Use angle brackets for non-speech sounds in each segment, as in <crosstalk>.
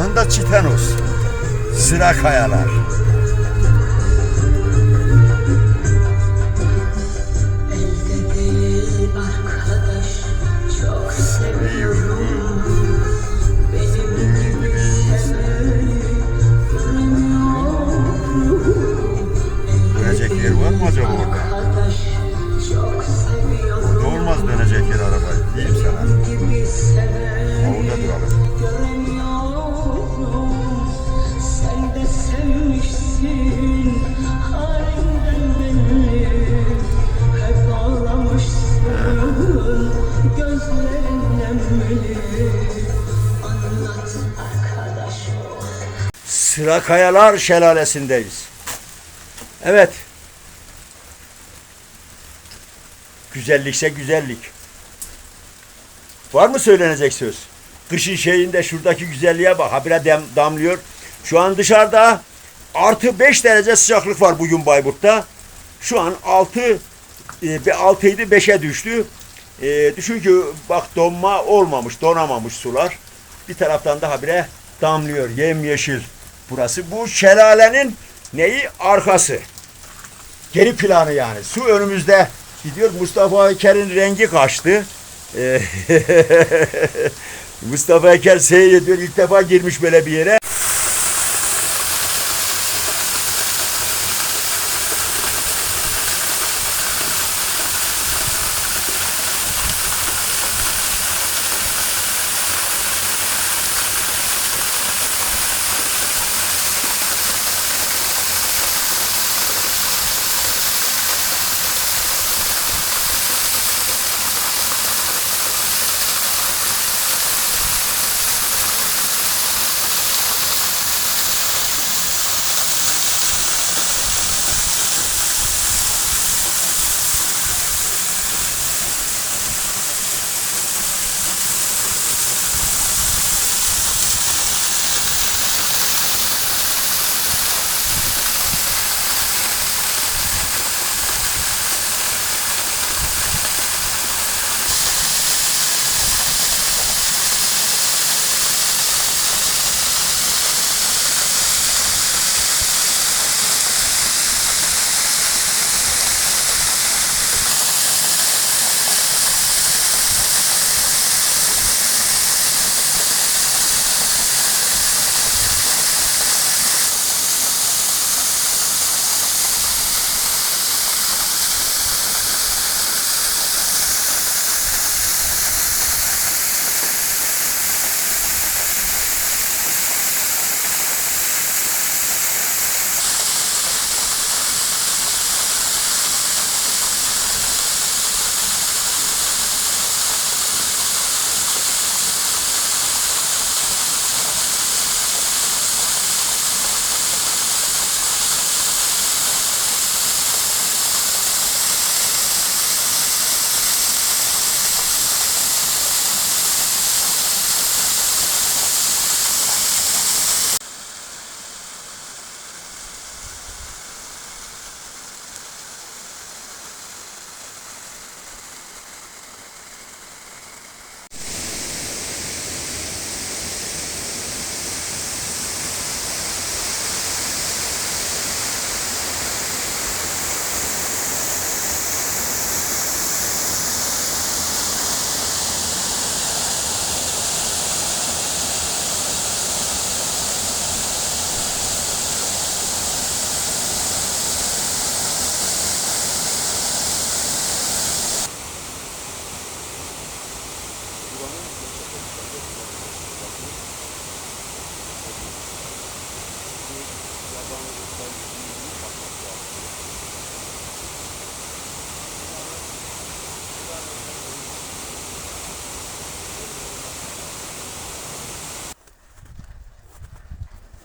Ahında çiten. Zira kayalar. Sıra Kayalar Şelalesi'ndeyiz. Evet. Güzellikse güzellik. Var mı söylenecek söz? Kışın şeyinde şuradaki güzelliğe bak. Habire dem, damlıyor. Şu an dışarıda artı 5 derece sıcaklık var bugün Bayburt'ta. Şu an 6 e, 6 idi 5'e düştü. E, düşün ki bak donma olmamış, donamamış sular. Bir taraftan da habire damlıyor. Yemyeşil burası. Bu şelalenin neyi? Arkası. Geri planı yani. Su önümüzde gidiyor. Mustafa Eker'in rengi kaçtı. E, <laughs> Mustafa Eker seyrediyor. İlk defa girmiş böyle bir yere.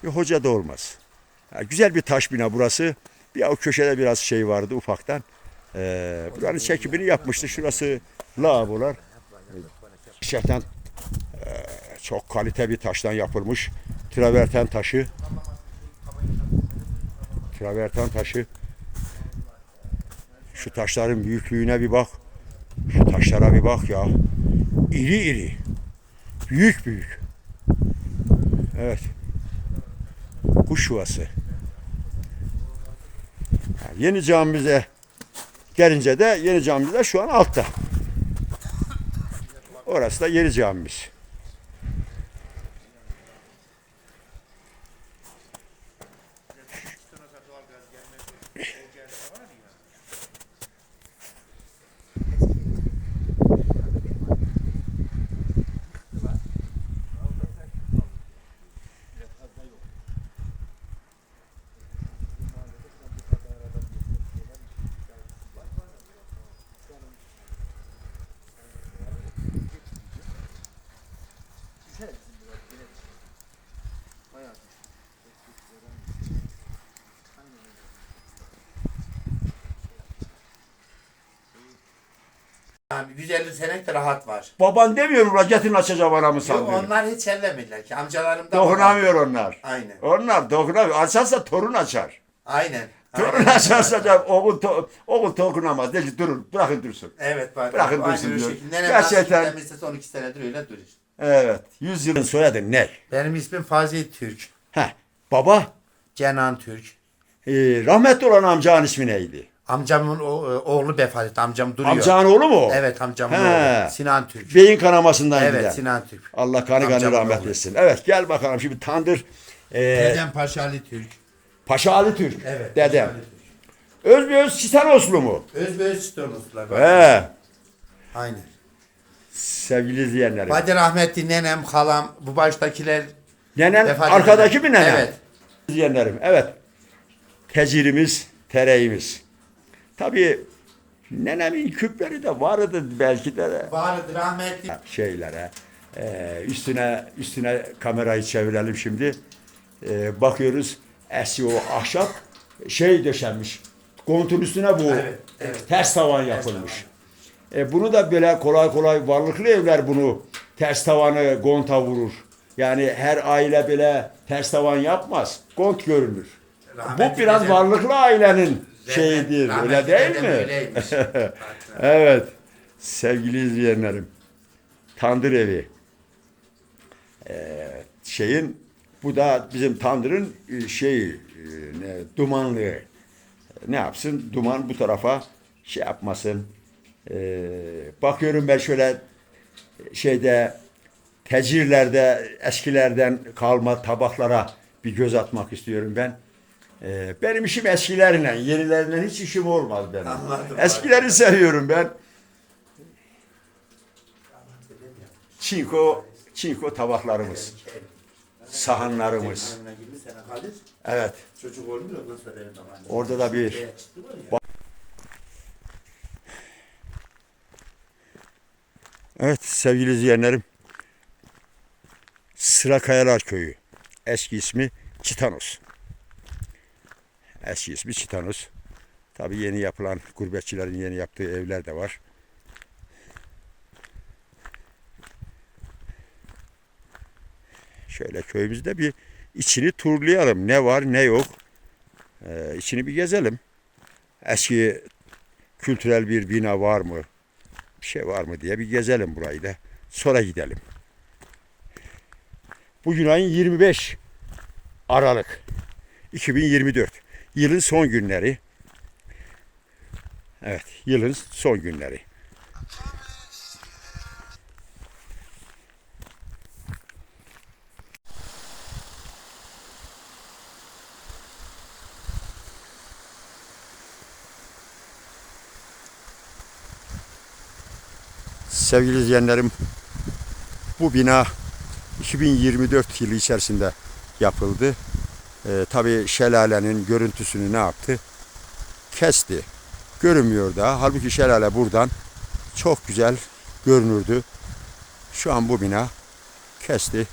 Bir hoca da olmaz. Ha, güzel bir taş bina burası. Bir o köşede biraz şey vardı ufaktan. Ee, buranın çekimini yapmıştı. Şurası lavabolar. Gerçekten e, çok kalite bir taştan yapılmış. Traverten taşı. Traverten taşı. Şu taşların büyüklüğüne bir bak. Şu taşlara bir bak ya. İri iri. Büyük büyük. Evet. Kuş yuvası. Yeni camimize gelince de yeni camimiz de şu an altta. Orası da yeni camimiz. Yani 150 senek de rahat var. Baban demiyor mu racetini açacağım anamı Yok sanmıyor. onlar hiç ellemiyorlar ki. Amcalarım da Dokunamıyor onlar. Aynen. Onlar dokunamıyor. Açarsa torun açar. Aynen. Torun Aynen. açarsa da oğul, to, oğul dokunamaz. De ki durun bırakın dursun. Evet bak. Bırakın dursun diyor. Gerçekten- Gerçekten. istese 12 senedir öyle durur. Evet. Yüz yılın soyadı ne? Benim ismim Fazıl Türk. Heh. Baba Cenan Türk. e, rahmetli olan amcanın ismi neydi? Amcamın o, e, oğlu vefat etti. Amcam duruyor. Amcanın oğlu mu? o? Evet amcamın He. oğlu. Sinan Türk. Beyin kanamasından Evet giden. Sinan Türk. Allah kanı kanı Amcamın rahmet oğlu. etsin. Evet gel bakalım şimdi tandır. E, Dedem Paşalı Türk. Paşa Ali Türk. Evet. Dedem. Paşalı Türk. Özbeöz Çitanoslu mu? Özbeöz Stonoslar. He. Aynen. Sevgili izleyenlerim. Hadi rahmetli nenem, halam, bu baştakiler Nenen vefat arkadaki mi nenen? Evet. İzleyenlerim evet. Tecirimiz, tereğimiz. Tabii nenemin küpleri de vardı belki de, de Vardı rahmetli. şeylere. Ee, üstüne üstüne kamerayı çevirelim şimdi. Ee, bakıyoruz eski o ahşap şey döşenmiş. Kontun üstüne bu Evet, evet. ters tavan yapılmış. E, bunu da böyle kolay kolay varlıklı evler bunu ters tavanı gonta vurur. Yani her aile böyle ters tavan yapmaz. Gont görünür. Rahmetli Bu biraz dedem- varlıklı ailenin şeyidir. Rahmetli Öyle değil mi? <laughs> Evet. Sevgili izleyenlerim. Tandır evi. Ee, şeyin bu da bizim tandırın e, şeyi e, ne, dumanlığı. Ne yapsın? Duman bu tarafa şey yapmasın. Ee, bakıyorum ben şöyle şeyde tecirlerde eskilerden kalma tabaklara bir göz atmak istiyorum ben. Ee, benim işim eskilerle, yenilerinden hiç işim olmaz benim. Anladım. Eskileri seviyorum ben. Çinko, çinko tabaklarımız, sahanlarımız. Önüne 20 sene kalır. Evet. Çocuk olmuyor ondan sonra. Orada da bir Şeye çıktı var ya. Evet sevgili izleyenlerim. Sıra Kayalar Köyü. Eski ismi Çitanos. Eski ismi Çitanos. Tabii yeni yapılan gurbetçilerin yeni yaptığı evler de var. Şöyle köyümüzde bir içini turlayalım. Ne var ne yok. Ee, içini bir gezelim. Eski kültürel bir bina var mı? Bir şey var mı diye bir gezelim burayı da. Sonra gidelim. Bugün ayın 25 Aralık 2024. Yılın son günleri. Evet, yılın son günleri. Sevgili izleyenlerim, bu bina 2024 yılı içerisinde yapıldı. Ee, tabii şelalenin görüntüsünü ne yaptı? Kesti. Görünmüyor da. Halbuki şelale buradan çok güzel görünürdü. Şu an bu bina kesti.